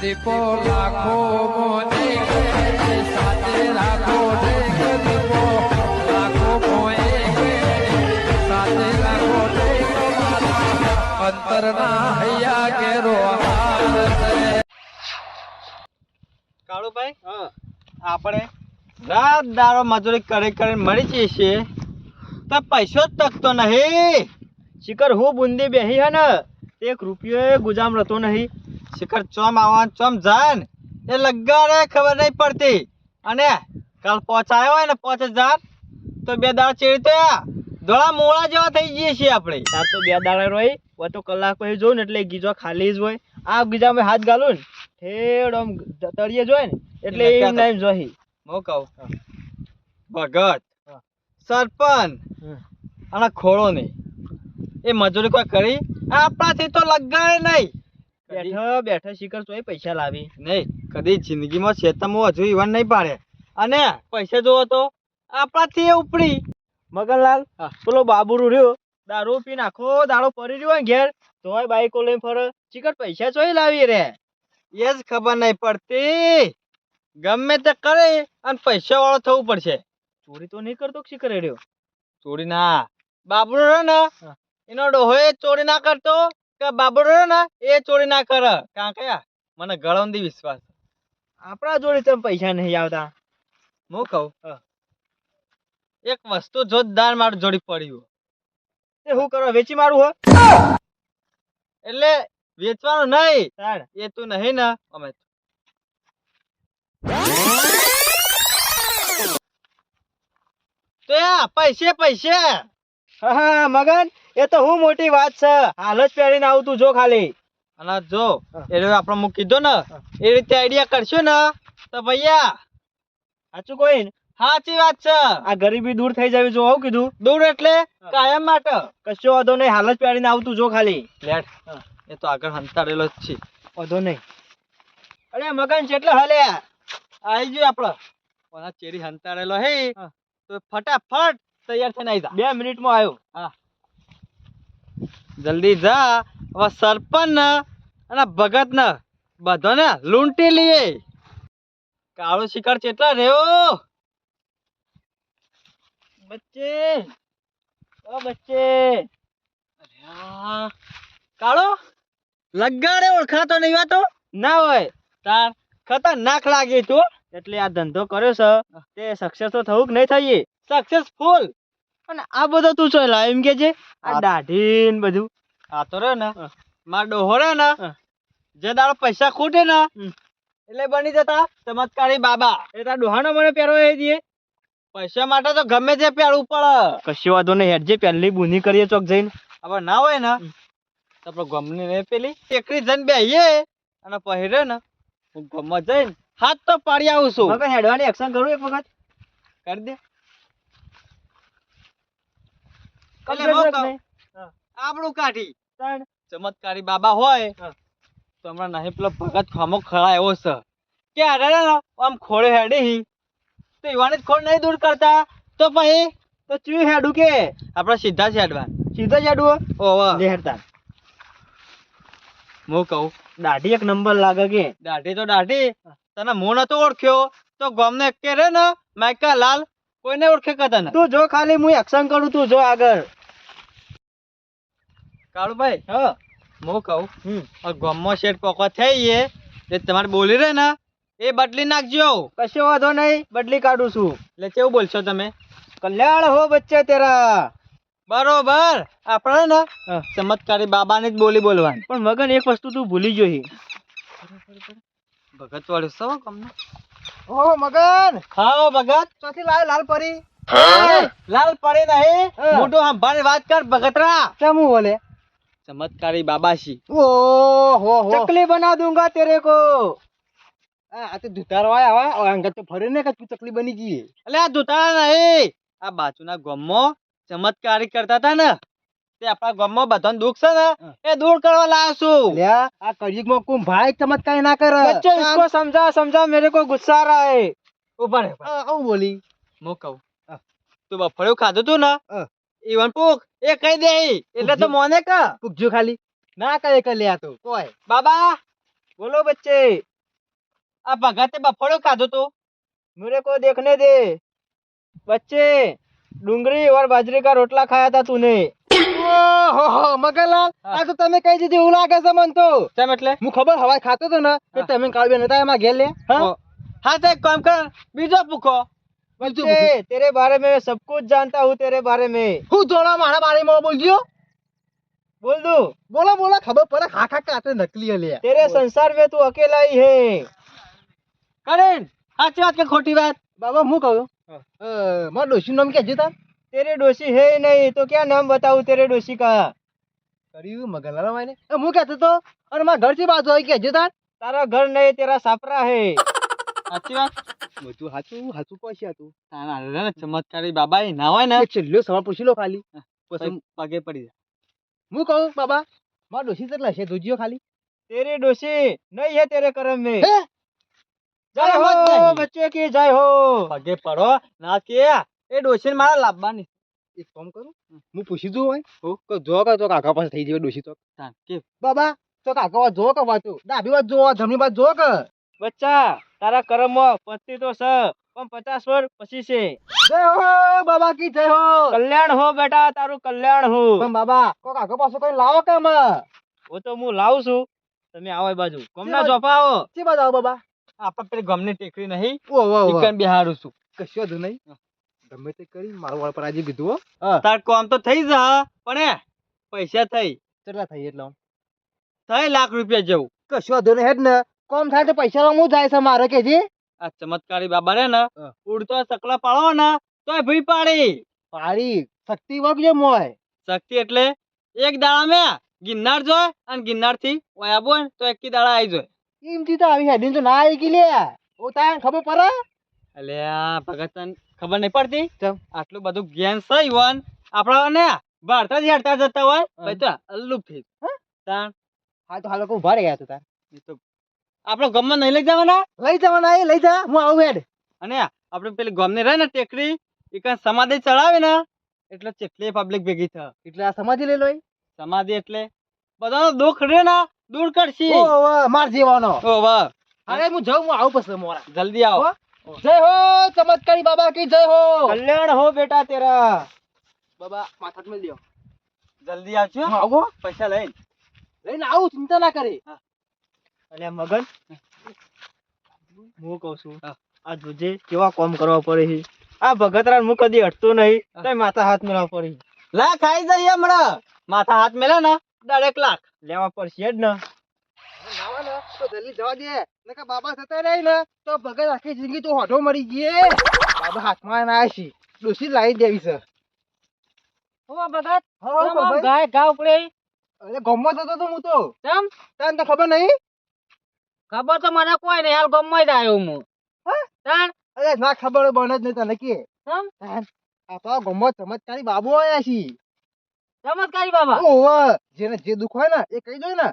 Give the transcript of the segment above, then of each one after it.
દીપો લાખો મોને સાથે રાખો દીપો લાખો મોએ સાથે રાખો અંતરના હૈયા કેરો કાળુભાઈ આપણે રાત દારો મજૂરી કરી કરીને મળી જઈએ છીએ. તો પૈસો જ તકતો નહીં. શિખર હું બુંદી બેહી હે ને એક રૂપિયો ગુજામ રહેતો નહીં. શિખર ચોમ આવવાનું ચોમ જાય ને એ લગાડે ખબર નહીં પડતી. અને કાલ પહોંચાયો હોય ને પાંચ હજાર તો બે દાડા ચેડી ધોળા મોળા જેવા થઈ જઈએ છીએ આપણે. તાર તો બે દાડા રોઈ હોય તો કલાક પછી જોઉં ને એટલે ગીજો ખાલી જ હોય. આ ગીજામાં હાથ ગાલું ને ઠેડ આમ તળીએ જોય ને એટલે એ ના એમ જોઈ હું કહું? ભગત. સરપંચ. અને ખોળો નહીં. એ મજૂરી કોઈ કરી? આપણાથી તો લગાડે નહીં. બેઠો બેઠો શિખર ચોય પૈસા લાવી. નહીં કદી જિંદગીમાં છેતરમાં હજુ ઈવન નહીં પાડે. અને પૈસા જોવો તો આપણાથી એ ઉપડી. મગનલાલ પેલો બાબુરું રહ્યો દારૂ પી નાખો દાડો પડી રહ્યો ઘેર તોય બાઈકો લઈને ફરે. શિખર પૈસા ચોય લાવી રે. એ જ ખબર નહીં પડતી. ગમે તે કરે અને પૈસા વાળો થવું પડશે. ચોરી તો નહીં કરતો શિખર રહ્યો ચોરી ના. બાબરો રહ્યો ને એનો ડોહો એ ચોરી ના કરતો. કે બાબરો ને એ ચોરી ના કરે. કાં કયા મને ગળવંદી વિશ્વાસ આપણા જોડે તમે પૈસા નહીં આવતા. હું કહું? એક વસ્તુ જોતદાર મારું જોડી પડ્યું એ કરો વેચી મારું હો. એટલે વેચવાનું નહીં. એ તું નહીં ને અમે તો. પૈસે પૈસે. હા મગન. એ તો હું મોટી વાત છે. હાલ જ પહેરીને આવું તું જો ખાલી. અને જો એટલે આપણે મુક કીધું ને એ રીતે આઈડિયા કરશું ને તો ભૈયા સાચું કોઈ સાચી વાત છે. આ ગરીબી દૂર થઈ જવી જો આવું કીધું. દૂર એટલે કાયમ માટે. કશો વાંધો નહીં હાલ જ પહેરીને આવું તું જો ખાલી. લેટ. એ તો આગળ હંતાડેલો જ છે. વાંધો નહીં. અરે મગન કેટલો હાલે. આવી ગયો આપણો. ઓલા ચેરી હંતાડેલો હે. તો ફટાફટ તૈયાર થઈને આવી જા. બે મિનિટમાં આવ્યો. હા. જલ્દી જા હવે સરપંચ અને ભગત ને બધાને લૂંટી લઈએ. કાળો શિકાર ચેટલા રહ્યો? બચ્ચે, ઓ બચ્ચે. કાળો? લગાડે, ઓળખાતો નહીં વાતો? ના હોય, તાર ખતરનાક લાગે તું. એટલે આ ધંધો કર્યો છે. તે સક્સેસ તો થવું કે નહીં થઈએ? સક્સેસફુલ અને આ બધો તું છો એમ કે છે આ દાઢી ને બધું. આ તો રે ને. માર ડોહો રે ને જે દાડો પૈસા ખૂટે ને એટલે બની જતા ચમત્કારી બાબા. એ તાર ડોહાનો મને પહેરો એ દે પૈસા માટે તો ગમે તે પહેરવું પડે. કશી વાંધો નહીં હેડ જે પહેલી બુની કરીએ ચોક જઈને. હવે ના હોય ને તો આપણે ગમની ને પેલી એકરી જઈને બેહીએ અને પહેરે ને હું ગમમાં જઈને હાથ તો પાડી આવું છું. હેડવાની એક્શન કરું એક વખત? કરી દે એટલે હું કહું, આપણું કાઢી. ચમત્કારી બાબા હોય તો હમણાં નહીં પેલો ભગત ખામો ખડા એવો છે. કે અરે આમ ખોળે હેડે હી. તો યુવાને ખોળ નહીં દૂર કરતા. તો પછી તો ચુઈ હેડું કે? આપણે સીધા જ હેડવા સીધા જ હેડવું ઓવા હેડતા. હું કહું. દાઢી એક નંબર લાગે કે? દાઢી તો દાઢી. તને હું નતો ઓળખ્યો? તો ગમને કે રે ને માઇકા લાલ કોઈને ઓળખે કદા ને? તું જો ખાલી હું એક્શન કરું તું જો આગળ. કાળુભાઈ હા હું કહું આ ગમમાં શેઠ પોકો થઈ એ જે તમારે બોલી રહે ને એ બદલી નાખજો. કશો વાંધો નહીં બદલી કાઢું છું. એટલે કેવું બોલશો તમે? કલ્યાણ હો બચ્ચે તેરા. બરોબર આપણે ને ચમત્કારી બાબાને જ બોલી બોલવાની. પણ મગન એક વસ્તુ તું ભૂલી જોઈ ભગત વાળું સવા કમને? ઓ મગન! હા ભગત. ચોથી લાલ લાલ પરી. લાલ પડી નહીં. મોટો સંભાળી વાત કર ભગતરા. કેમ બોલે? ચમત્કારી બાબાશી ઓહો ચકલી બના દૂંગા તેરે કો આ તે ધુતારો આયા આવા અંગત તો ફરે ને કે તું ચકલી બની ગઈ એટલે આ ધુતારા નહીં આ બાજુના ગામમાં ચમત્કારી કરતા હતા ને તે આપણા ગામમાં બધાને દુઃખ છે ને એ દૂર કરવા લાવ્યો છું આ કળિયુગમાં કોણ ભાઈ ચમત્કાર ના કરે બચ્ચો इसको समझा समझा मेरे को गुस्सा आ रहा है ઉભા રહે આવું બોલી હું કહું તું બફળ્યું ખાધું તું ને ઈવન પૂક એ કહી દે એટલે તો મોને કા પૂકજો ખાલી ના કહે કે લે તો કોઈ બાબા बोलो बच्चे આ ભગતે બફળો ખાધો તો मेरे को देखने दे बच्चे डूंगरी और बाजरे का रोटला खाया था तूने ઓહો મગનલાલ હા. આ તો તમે કહી દીધું એવું લાગે છે મને તો કેમ એટલે હું ખબર હવાઈ ખાતો તો ને કે હા. તમે કાળબેન હતા એમાં ઘેર લે હા ઓ, હા તો એક કામ કર બીજો પૂછો બીજું बच्चे तेरे बारे में सब कुछ जानता हूँ तेरे बारे में હું જોણા મારા બારેમાં બોલજો बोल दूं બોલો બોલો ખબર પડે ખા ખા કાતે નકલી લે तेरे संसार में तू अकेला ही है करें साची बात के खोटी बात બાબા હું કહું હા. અ, મારા ડોશીનું નામ કેજે તાર तेरे डोशी है ही नहीं तो क्या नाम बताऊं तेरे डोशी का કર્યું મગનલાલ માને એ હું કહેતો તો અને મારા ઘર થી બાજુ આવી કેજે તાર तारा घर नहीं तेरा सापरा है સાચી વાત. બધું સાચું સાચું પહોંચ્યા તું. તારા ચમત્કારી બાબા એ ના હોય ને છેલ્લો સવાલ પૂછી લો ખાલી. પછી પગે પડી જાય. હું કહું બાબા મારો ડોસી કેટલા છે? જોજીઓ ખાલી. તેરે ડોસી નહીં હે તેરે કરમ મે જય હો બચ્ચે કે જય હો. પગે પડો ના કે એ ડોસી મારા લાભવાની એક કામ કરું હું પૂછી દઉં હોય હો? કે જો કે તો કાકા પાસે થઈ જવે ડોસી તો. કે બાબા તો કાકા જો કે વાતો ડાબી વાત જો જમણી વાત જો કે? બચ્ચા તારા કર્મમાં પતિ તો છે પણ પચાસ વર્ષ પછી છે. જય હો બાબા કી જય હો. કલ્યાણ હો બેટા તારું કલ્યાણ હો. પણ બાબા કાકા પાસે કોઈ લાવો કે હું તો હું લાવું છું. તમે આવો બાજુ. ગમના જોપા આવો. શી બાજુ આવો બાબા. આપણે પેલી ગમની ટેકરી નહીં. ચિકન બિહારું છું. કશું વાંધો નહીં. ગમે તે કરી મારો વાળ પર આજે કીધું તાર કામ તો થઈ જા પણ પૈસા થઈ. કેટલા થઈ એટલે? થઈ લાખ રૂપિયા જેવું. કશું વાંધો નહીં હેડ ને. કોમ થાય તો પૈસા હું જાય છે મારે કે જી? આ ચમત્કારી બાબા રે ને ઉડતો સકલા પાડો ને તો ભી પાડી. પાડી. શક્તિ વગજે મોય. શક્તિ એટલે એક દાડા મે ગિરનાર જોય અને ગિરનારથી ઓયા બોય તો એકી દાડા આવી જોય. એમથી તો આવી હેડીને તો ના આવી ગઈ લે ઓ તાન ખબર પડે? એટલે આ ભગત તને ખબર નહીં પડતી. આટલું બધું જ્ઞાન સહી વન આપણા ને ભારત જ હેડતા જતા હોય પછી થઈ તાણ. હા તો હાલો કોઈ ઊભા ગયા તો તાર. તો આપણો ગમમાં નહીં લઈ જવાના? લઈ જવાના એ લઈ જા હું આવું હેડ. અને આપણે પેલી ગમને રહે ને ટેકરી એ કાંઈ સમાધિ ચડાવે ને એટલે કેટલી પબ્લિક ભેગી થાય. એટલે આ સમાધિ લઈ લો સમાધિ એટલે બધાનો દુઃખ રે ને દૂર કરશી. માર જીવાનો. અરે હું જાઉં હું આવું પછી મોરા. જલ્દી આવો. જય હો ચમત્કારી બાબા કી જય હો. કલ્યાણ હો બેટા તેરા. બાબા માથા મેલ દો જલ્દી આવજો. આવો પૈસા લઈને. લઈને આવું ચિંતા ના કરી. અને મગન હું કઉ છું આ જોજે કેવા કામ કરવા પડે છે. આ ભગતરાન હું કદી હટતો નહીં તો માથા હાથ મેળવવા પડે લા ખાઈ જઈએ હમણાં. માથા હાથ મેળા ને દરેક લાખ. લેવા પડશે જ ને. તો જલ્દી જવા દે. નકર બાબા થતા રહી ને તો ભગત આખી જિંદગી તો હોઠો મરી ગયે. બાબા હાથમાં ના છે ડોસી લાવી દેવી છે. હું ભગત હા, ગાય ઉપડે. અરે તો હું તો. કેમ? તને તો ખબર નહીં? ખબર તો મને કોઈ નહીં હાલ ગમમાં જ આવ્યો હું. હા? તાણ? અરે ના ખબર બને જ નહીં તને કે. કેમ તાન, આ તો ગમત ચમત્કારી બાબુ આવ્યા છે. ચમત્કારી બાબા? ઓહો જેને જે દુઃખ હોય ને એ કહી દો ને.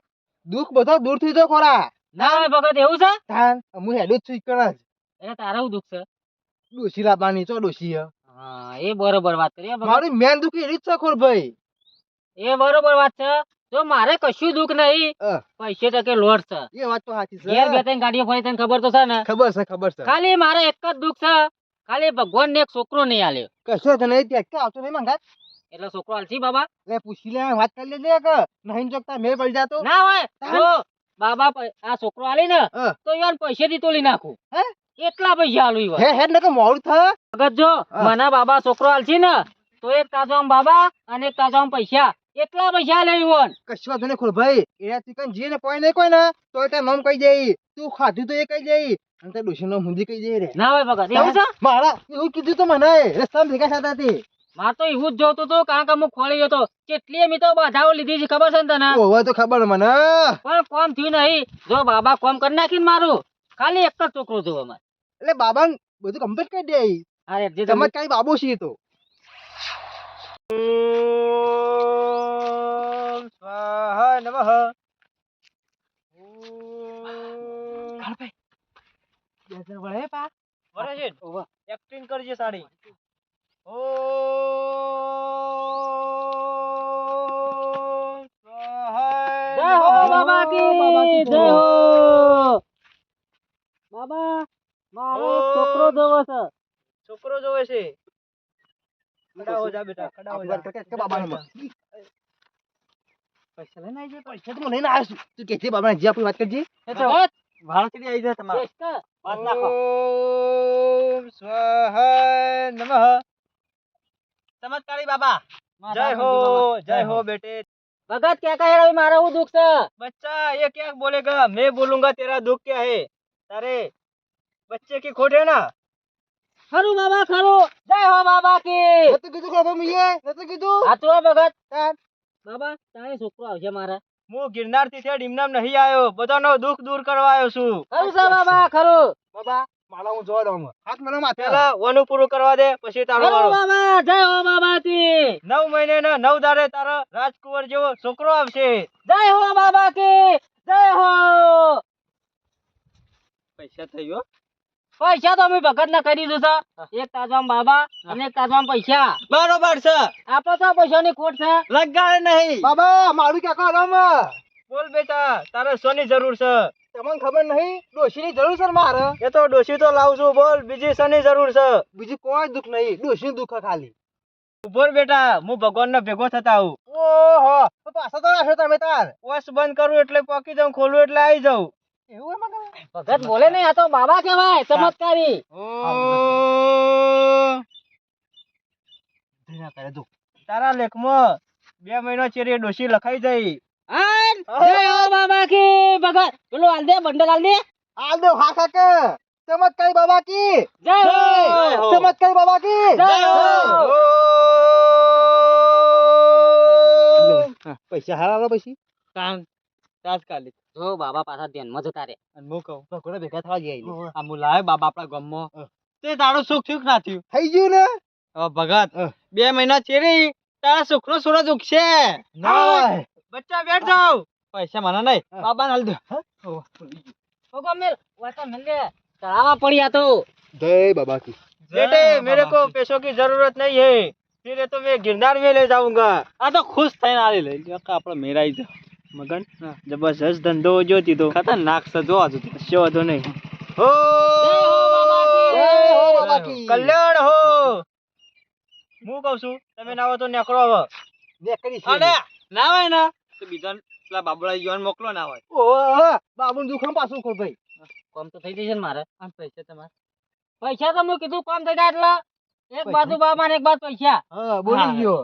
દુઃખ બધો દૂર થઈ જાય ખોરા. ના હોય ભગત એવું છે? તાન હું હેડું છું ઈકણ જ. એટલે તારા દુઃખ છે. ડોસી લાવવાની ચો ડોસી હા? એ બરોબર વાત કરી મારી મેન દુખી જ છે ખોર ભાઈ. એ બરોબર વાત છે. જો મારે કશું દુઃખ નહીં. પૈસે ટકે લોટ છે. એ વાત તો સાચી ઘેર બે ત્રણ ગાડીઓ ફરી તને ખબર તો છે ને? ખબર છે ખબર છે. ખાલી મારે એક જ દુઃખ છે. ખાલી ભગવાન ને એક છોકરો નહીં આલ્યો. કશો તો નહીં ત્યાં કે આવતો નહીં મંગાત એટલે છોકરો આલસી બાબા? લે પૂછી લે વાત કરી લેજે કે નહીં જોકતા મેળ પડી જાતો. ના હોય. જો બાબા આ છોકરો આલી ને તો યાર પૈસે થી તોલી નાખું. હે? એટલા પૈસા આલું ઈવન. હે હેડ નકર મોડું થાય અગર જો હા. મને બાબા છોકરો આલસી ને તો એક તાજો આમ બાબા અને એક તાજો આમ પૈસા. એટલા પૈસા લઈ ઈવન. કશો વાંધો નહીં ખોલ ભાઈ એના ચિકન જે ને કોઈ નહીં કોઈ ને તો ત્યાં મમ કહી દે તું ખાધું તો એ કહી દે અને તે ડોશી નો મુંદી કહી દે રે. ના હોય ભગત એવું છે? મારા એવું કીધું તો મને. રસ્તામાં ભેગા થતા હતી માર તો એવું જ જોતું હતું કારણ કે હું ખોળી ગયો તો. કેટલી મેં તો બાધાઓ લીધી છે ખબર છે ને તને? ઓવે તો ખબર મને. પણ કોમ થયું નહીં. જો બાબા કોમ કરી નાખીને મારું. ખાલી એક જ છોકરો જોવો અમારે. એટલે બાબા બધું કમ્પ્લીટ કરી દે અરે તમે કઈ બાબુ છે એ તો સ્વાહા નમઃ. એક્ટિંગ કરજે સાડી. ઓમ સ્વાહા જય હો બાબા કી. જય. હો. બાબા મારો ઓમ. છોકરો જોવો છે. છોકરો જોવે છે. ખડા હો જા બેટા ખડા હો જા. કે બાબાને મત. પૈસા લઈને આવી તું કે બાબા જે આપણી વાત કરજે. ભાણકડી આવી જાય તમારે. વાત નાખો. સ્વાહ નમઃ. ચમત્કારી બાબા. જય હો જય હો. બેટે. ભગત क्या कह रहा है मारा वो दुख सा बच्चा ये क्या बोलेगा मैं बोलूंगा तेरा दुख क्या है તારે બચ્ચે કી ખોટ હે ના? ખરું બાબા ખરું. જય હો બાબા કી. નતું કીધું ખબર મિયે નતું કીધું? આ તો ભગત. તાર. બાબા તારે છોકરો આવશે મારા. હું ગિરનારથી છે ડીમનામ નહીં આવ્યો. બધાનો દુઃખ દૂર કરવા આવ્યો છું. ખરું છે બાબા ખરું. બાબા માલા હું જોવા દઉં હાથ મને માથે. પેલા વનું પૂરું કરવા દે પછી તારો ખરું બાબા જય હો બાબા કી નવ મહિને ને નવ દાડે તારો રાજકુંવર જેવો છોકરો આવશે. જય હો બાબા કી જય હો. પૈસા થઈ ગયો? પૈસા તો અમે ભગત ના કરી દઉં છે એક તાજવામાં બાબા અને એક તાજવામાં પૈસા. બરોબર છે. આપડે તો પૈસાની ખોટ છે. લગાડે નહીં. બાબા મારું ક્યાં કરો બોલ બેટા તારે સોની જરૂર છે? તમને ખબર નહીં ડોશીની જરૂર છે ને મારે? એ તો ડોશી તો લાવું છું બોલ બીજી શની જરૂર છે? બીજું કોઈ દુઃખ નહીં ડોશી દુઃખ ખાલી. ઊભો બેટા હું ભગવાન ને ભેગો થતા આવું. ઓહો તો પાછા તો રાખ્યો તમે તાર. વસ બંધ કરું એટલે પોકી જાઉં ખોલું એટલે આવી જાઉં. એવું એમાં કરે? ભગત બોલે નહીં આ તો બાબા કહેવાય ચમત્કારી. ધીરા કરે દુઃખ. તારા લેખમાં બે મહિનો ચેરી ડોશી લખાઈ જઈ. જય બાબા કી ભગત. પેલું હાલ દે બંડલ હાલ દે. આ દો હા કાકા. ચમત્કારી બાબા કી. જય હો. ચમત્કારી બાબા કી. જય હો. પૈસા હારા પછી. કામ તાત્કાલિક. જો બાબા પાછા ધ્યાનમાં જતા રે અને હું કહું ભગવાને ભેગા થવા જઈએ આ મુલાય બાબા આપણા ગામમાં હા. તે તારું સુખ થયું કે ના થયું થઈ ગયું ને હવે ભગત હા. બે મહિના ચેરી તારા સુખ નો સૂરજ ઉગશે નાય બચ્ચા બેઠ જાવ પૈસા મને નહીં હા. બાબા હાલ દે ઓગો મેલ વાતા મેલ દે તળાવા પડી આ તો જય બાબા કી बेटे मेरे को पैसों की जरूरत नहीं है फिर तो मैं गिरनार में ले जाऊंगा આ તો ખુશ થઈને આલી લઈ લ્યો કે આપણે મેરાઈ જા મગન? જબરજસ્ત ધંધો જો તો ખતરનાક છે જો આજુ વાંધો નહીં. હો! બાબા કલ્યાણ હો! હું કહું છું તમે નાવો તો નેકળો હવે. નેકરી છે. અને ના હોય ને તો બીજા પેલા બાબુડા યુવાન મોકલો ના હોય. ઓહો બાબુનું દુઃખ પાછું ખો ભાઈ. કોમ તો થઈ જશે ને મારે. આમ પૈસા તમારે. પૈસા તો મેં કીધું કોમ થઈ જાય એટલે. એક બાજુ બાબા ને એક બાજુ પૈસા. હા બોલી ગયો.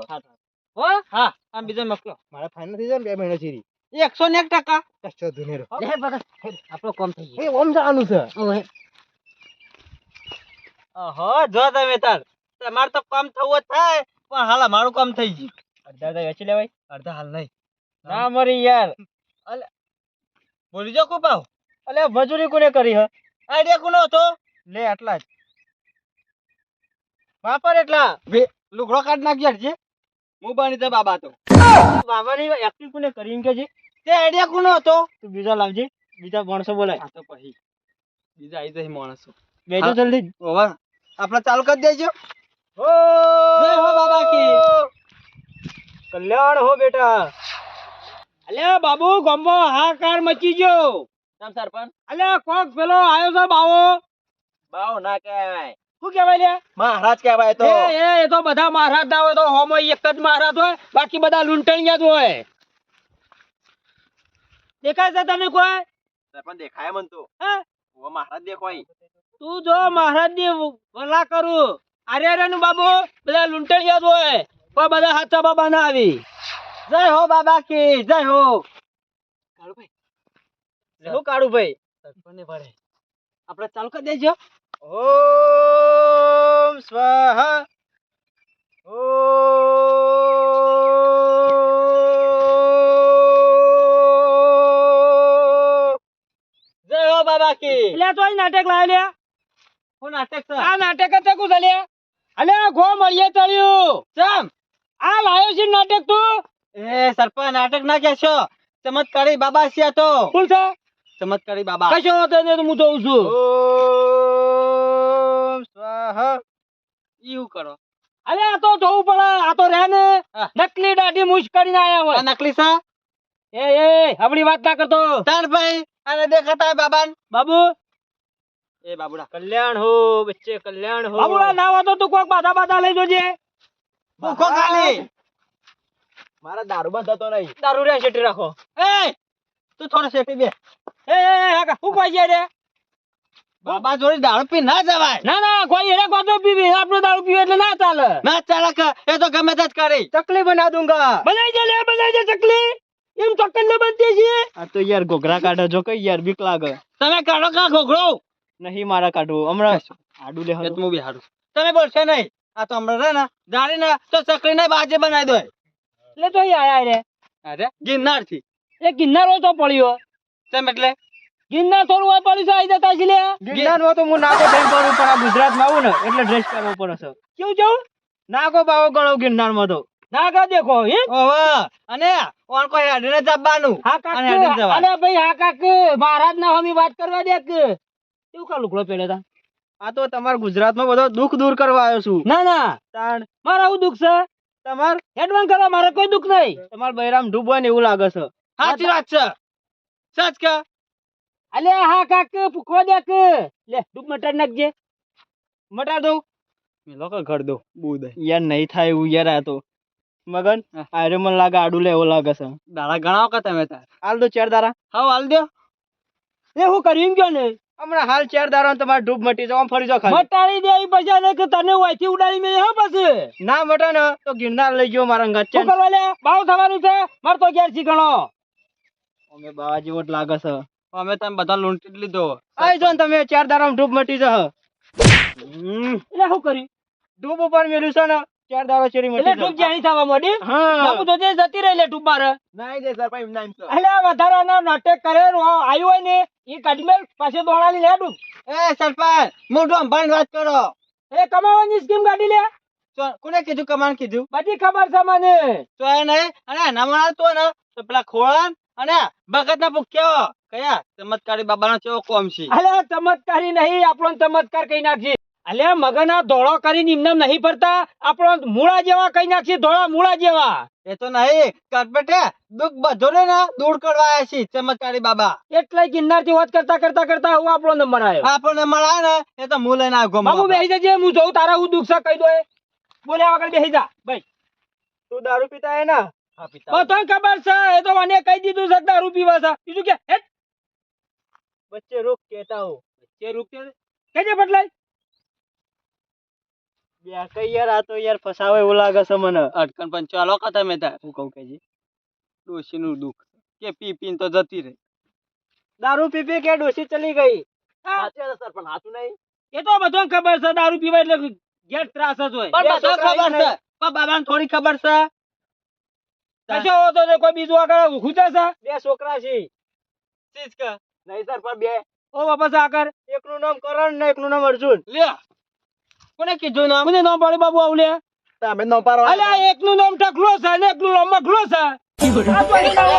હા, હા. આમ બીજા મોકલો. મારે ફાઇનલ થઈ જાય બે મહિના ચીરી એકસો ને એક ટકા. કશો ધુનેરો. લે ભગત આપણો કોમ થઈ એ ઓમ જવાનું છે. ગયો ઓહો જો તમે તાર. તમારે તો કામ થવું જ થાય પણ હાલ મારું કામ થઈ ગયું. અડધા અડધા વેચી લેવાય. અડધા હાલ નહીં. ના મરી યાર. અલે બોલી જો કુપાવ અલે મજૂરી કોને કરી હ? આઈડિયા કોનો હતો? લે આટલા જ. વાપર એટલા. બે લુગડો કાઢ નાખ્યા છે. જે હું બની દે બાબા તો. બાબાની એક્ટિંગ કોને કરી એમ કે છે? તે આઈડિયા કોનો હતો? તું બીજા લાવજે. બીજા માણસો બોલાય. આ તો પછી. બીજા આવી જાય માણસો. બેજો જલ્દી. ઓવા આપણે ચાલુ કરી દેજો. જય હો બાબા કી કલ્યાણ હો બેટા. અલ્યા બાબુ ગોમ્બો હાકાર મચી ગયો. નામ સરપંચ? અલ્યા કોક પેલો આયો છે બાવો. બાવ ના કહેવાય. શું કહેવાય લે? મહારાજ કહેવાય તો. એ એ એ તો બધા મહારાજ ના હોય તો હોમો એક જ મહારાજ હોય બાકી બધા લૂંટણિયા જ હોય. દેખાય છે તને કોઈ? સરપંચ દેખાય મન તો. હે? ઓ મહારાજ દેખાય તું જો મહારાજની ભલા કરું. અરે અરે નું બાબુ બધા લૂંટણિયા હોય કોઈ બધા હાચા બાબા ના આવી. જય હો બાબા કી જય હો. કાળુભાઈ. હું કાળુભાઈ. સરપંચને ભરે આપણે ચાલુ કરી દેજો. ઓમ સ્વાહા. ઓમ નાટક લ્યા હું નાટક છે. આ નાટક જ ચકુ છે લ્યા અલે ગો મળીએ ચડ્યું ચમ. આ લાયો છે નાટક તું. એ નાટક ના કહેશો. ચમત્કારી બાબા છે તો. કોણ છે? ચમત્કારી બાબા. કશો વાંધો નહીં હું જોઉં છું. સ્વાહા. ઈવું કરો? અલે આ તો જોવું પડે. આ તો રે ને. નકલી દાઢી મૂછ કરીને આયા હોય. નકલી સા એ એ આપણી વાત ના કરતો. તાર ભાઈ અને દેખાતા બાબાન. બાબુ? એ બાબુડા. કલ્યાણ હો બચ્ચે કલ્યાણ હો. બાબુડા ના તો તું કોક બાધા બાધા લઈ જોજે. ભૂખો ખાલી મારા દારૂ બંધ થતો નહીં. દારૂ રે શેટી રાખો. એ તું થોડો શેટી બે. એ હાકા, હું કોઈ છે રે? બાબા જોડે દારૂ પી ના જવાય. ના ના કોઈ એરે કોતો પીવી. આપણો દારૂ પીવે એટલે ના ચાલે. ના ચાલે કે એ તો ગમે તે જ કરી. ચકલી બના દૂંગા. બનાઈ દે લે બનાઈ દે ચકલી. એમ ચોક્કસ ને બનતી છે આ તો યાર ઘોઘરા કાઢો જો કઈ યાર બીક લાગે. તમે કાઢો કા ઘોઘરો? નહીં મારા કાઢવું હમણાં આડું લે હું બી હારું તમે બોલશે નહીં. આ તો હમણાં રે ને દાડી ને તો ચકલી ને બાજે બનાવી દો. એટલે તો અહીં આયા રે. અરે ગિરનારથી એ ગિરનારો તો પડ્યો તેમ એટલે? ગિરનાર થોડું હોય પડ્યું છે આવી જતા છે લે. ગિરનારમાં તો હું નાગો બેન કરું પણ આ ગુજરાતમાં આવું ને એટલે ડ્રેસ પહેરવો પડે છે. કેવું જવું નાગો બાવો ગળો ગિરનારમાં તો. ના કા દેખો હે? ઓહો અને ઓન કોઈ હેડીને જવાનું હા કાક. જવાનું. ભાઈ હા કાક. મહારાજ ના હમી વાત કરવા દે કે. કેવું કા લુકડો પહેર્યો તા? આ તો તમારા ગુજરાતમાં બધો દુઃખ દૂર કરવા આવ્યો છું. ના ના. તાણ. મારા આવું દુઃખ છે? તમાર? એડવાન્સ કરવા મારે કોઈ દુઃખ નહીં. તમાર બૈરામ ડૂબવા હોય ને એવું લાગે છે. સાચી વાત છે. સચ કે? અલે હા કાક. પૂખવા દે કે. લે ડૂબ મટાડ નાખજે મટાડ દઉં? મિલો કે ઘર દો. બુદ યાર નહીં થાય એવું યાર આ તો. મગન આરે મને લાગે આડું લે એવો લાગે છે. દાડા ગણાવો કે તમે તાર. હાલ દો ચાર દારા હા હાલ દો. એ હું કરીમ ગયો ને? હમણાં હાલ ચાર દારા તમારે ડૂબ મટી જાવ ફરી જાવ ખાલી. મટાડી દે ઈ પછી ને કે તને વાયથી ઉડાડી મે હા પછી? ના મટા ને તો ગિરનાર લઈ ગયો મારા ગચ્ચે શું કરવા લે બાવ થવાનું છે? માર તો ઘેરથી ગણો અમે બાવા જેવો જ લાગે છે. અમે તમે બધા લૂંટી લીધો. આઈ જો તમે ચાર દારા ડૂબ મટી જશે. એટલે શું કરી? ડૂબ ઉપર મેલ્યું છે ને ચાર દારા ચોરી એટલે મટી જશે જાણી થવા માંડી? હા. બાપુ તો તે જતી રહી લે ડૂબ મારે નાઈ દે સર ભાઈ નાઈ સર એટલે વધારાના નાટક કરે આવ્યું હોય ને એ કાઢી મેલ દોડાલી લે ડૂબ. એ સરપંચ મોઢો અંભાઈને વાત કરો. એ કમાવાની સ્કીમ કાઢી લે. કોને કીધું કમાન કીધું? બધી ખબર છે મને. તો એ નહીં અને એના તો ને તો પેલા ખોળાન અને ભગત ના ભૂખ્યો કયા? ચમત્કારી બાબાનો કેવો કોમ છે. અલે ચમત્કારી નહીં આપણો ચમત્કાર કઈ નાખશે અલે મગના ધોળો કરીને એમને નહીં ફરતા આપણો મૂળા જેવા કઈ નાખી ધોળા મૂળા જેવા. એ તો નહીં કરપટે દુઃખ બધો ને ને દૂર કરવા આવ્યા છે ચમત્કારી બાબા. એટલે ગિરનારથી વાત કરતા કરતા કરતા હું આપણો નંબર આવ્યો આપણો નંબર આવ્યો ને એ તો હું લઈને આવ્યો બાબુ બેસી જજે હું જોઉં તારા હું દુઃખ છે કહી દો એ. બોલ્યા વગર બેસી જા. ભાઈ. તું દારૂ પીતા હે ના? હા, પિતા. બધાને ખબર છે એ તો મને કહી દીધું છે દારૂ પીવા છે. બીજું કે હેટ. બચ્ચે રૂક કેતા હો. કે રૂપિયા કેજે બદલાય બે યાર આ તો યાર ફસાવે એવું લાગે છે મને. અટકણ પણ ચાલો કા તમે તાર હું કહું કે જી. ડોશીનું દુઃખ. કે પી પીને તો જતી રહી. દારૂ પી પી કે ડોસી ચલી ગઈ? હા. સાચે સર પણ હાચું નહીં. એ તો બધાને ખબર છે દારૂ પીવા એટલે ઘેર ત્રાસ જ હોય. પણ બે ખબર છે. પણ બાબાને થોડી ખબર છે. કશો હોતો નહીં, કોઈ બીજું આગળ ખૂચે છે બે છોકરા છે. ચીજ કે નહીં સર પણ બે. ઓ બાપા છે આગળ? એકનું નામ કરણ ને એકનું નામ અર્જુન. લે કોને કીધું નામ મને નામ પાડે બાબુ આવલે તમે નામ પાડો અલ્યા એકનું નામ ટકલો છે ને એકનું નામ મગલો છે. આ તો એનું નામ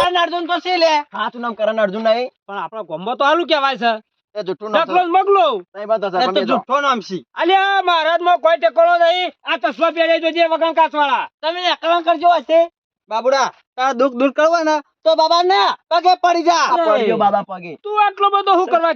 આવી અર્જુન તો છે લે. હાચું નામ કરણ અર્જુન નહીં. પણ આપણા ગોમ્બો તો હાલું કહેવાય છે. એ જૂઠું ટકલો મગલો. નહીં બતા એ તો જુઠ્ઠો નામ છે. અલ્યા મહારાજમાં કોઈ ટેકોળો નહીં. આ ચશ્મા પહેરે જોજે વગણ કાચવાળા. તમે એકલા કરજો હશે બાબુડા તારા દુઃખ દૂર કરવા ને તો બાબા ના પગે પડી જા. બાબા પગે. તું આટલો બધો શું કરવા?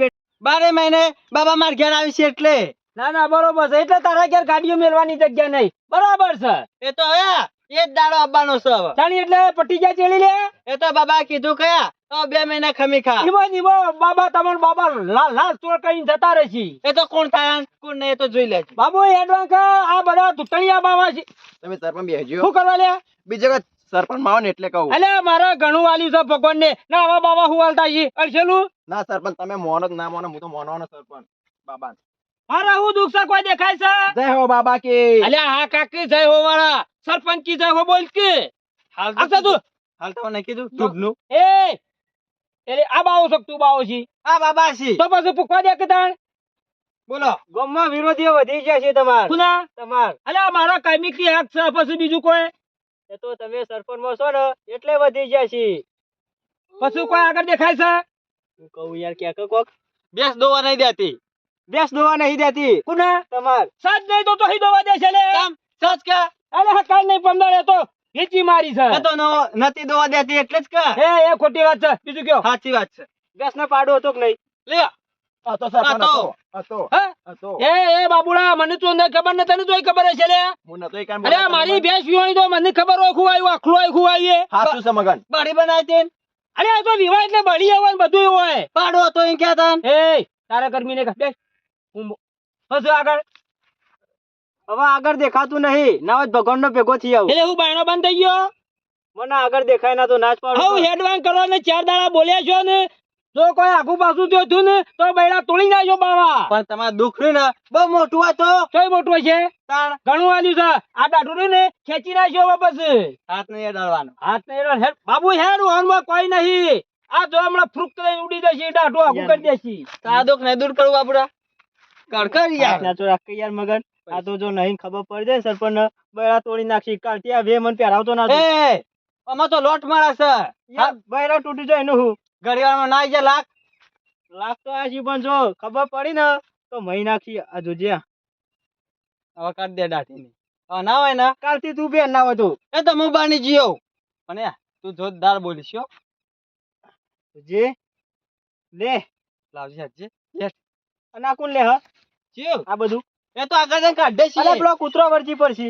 રહે બારે મહિને બાબા માર ઘેર આવી છે એટલે. ના ના બરોબર છે. એટલે તારા ઘેર ગાડીઓ મેળવાની જગ્યા નહીં. બરાબર છે. એ તો હવે એ જ દાડો આવવાનો છે હવે. તાણી એટલે પટી જાય ચેલી લે? એ તો બાબા કીધું કયા તો બે મહિના ખમી ખા. ઈમો ને બાબા તમારો બાબા લાલ લાલ ચોર કરીને જતા રહે છે. એ તો કોણ થાય કોણ નહીં એ તો જોઈ લે બાબુ એડવાન્સ આ બધા તૂટણિયા બાવા છે. તમે સરપંચ બેહજો શું કરવા લે બીજી વખત સરપંચમાં ને એટલે કહું. અલે મારે ઘણું વાલ્યું છે ભગવાન ને ના આવા બાબા હું હાલતા છે અડશેલું ના સરપંચ તમે મોનો જ ના મોનો હું તો મોનો સરપંચ બાબા. મારા હું દુઃખ છે? કોઈ દેખાય છે? જય હો બાબા કે. અલ્યા હા કાકી જય હો વાળા. સરપંચ કી જય હો બોલ કે? હાલ તો તું? હાલ તો નહીં કીધું દુઃખનું. એ એટલે આ બાવો છો તું બાવો છી? આ બાબા છી. તો પછી પૂછવા દે કે તાણ? બોલો. ગમમાં વિરોધીઓ વધી ગયા છે તમાર. કુના? તમાર. અલ્યા મારા કાયમી કી હક છે? પછી બીજું કોઈ? એ તો તમે સરપંચમાં છો ને એટલે વધી ગયા છે પછી કોઈ આગળ દેખાય છે? હું કહું યાર ક્યાંક કોક? બેસ દોવા નહીં દેતી. બેસ દોવા નહીં દેતી. કુના? તમાર. સાચ નહીં તો તો હી દોવા દે છે લે. કામ? સાચ કે? અરે હા કાલ નહીં પંદર એ તો નીચી મારી છે. તો નો- નથી દોવા દેતી એટલે જ કે. એ એ ખોટી વાત છે. બીજું કયો? સાચી વાત છે. બેસ ને પાડો હતો કે નહીં? લે એ એ બાબુડા મને તો ખબર ને તને તોય ખબર હશે લે. હું નતો એક કામ અરે મારી ભેંસ વિવાણી તો મને ખબર હોય ખું આખલું હોય ખું હાસુ છે બળી બનાવી દે અરે આ તો વિવાહ એટલે બળી આવે બધું હોય. પાડો હતો એમ કહેતા ને. એ તારા ગરમી ને હું હસું આગળ. હવે આગળ દેખાતું નહીં. ના હોય ભગવાન નો ભેગો થઈ આવું. એટલે હું બાયણો બંધ થઈ ગયો. મને આગળ દેખાય ના તો નાચ પાડો હવ હેડવાન કરવા ને ચાર દાડા બોલ્યા છો ને. જો કોઈ આગુ પાછું થયો છું ને તો બૈડા તોડી નાખ્યો બાવા. પણ તમારે દુઃખ ને બહુ મોટું આ તો કઈ મોટું છે? ઘણું આવ્યું છે. આ દાઢું ને ખેંચી નાખ્યો વાપસ હાથ નહીં અડાડવાનો. હાથ નહીં હેડ બાબુ હેડ હોનમાં કોઈ નહીં. આ જો હમણાં ફ્રુક લઈને ઉડી જશે દાઢું આગું કરી દેશે. આ દુઃખ નહીં દૂર કરવું આપડા કડકર યાર. તો રાખ યાર મગન. આ તો જો નહીં ખબર પડી જાય ને સરપંચ બૈડા તોડી નાખી કાલથી આ વે મન પહેરાવતો ના એ આમાં તો લોટ મારા છે. યાર બૈરા તૂટી જાય એનું હું. ઘડિયાળમાં ના આવી જાય લાખ? લાખ તો આવી પણ જો ખબર પડી ને તો મહિનાથી નાખી આ જોજે હવે કાઢ દે દાઢી ની હવે ના હોય ને કાલથી તું બે ના હોય તું. એ તો હું બાની જીઓ પણ તું જોરદાર બોલીશ હો. જે લે. લાવજે લે. અને આ કોણ લે હ. જીઓ આ બધું. એ તો આગળ કાઢ છે પેલો કૂતરો વરજી પડશે.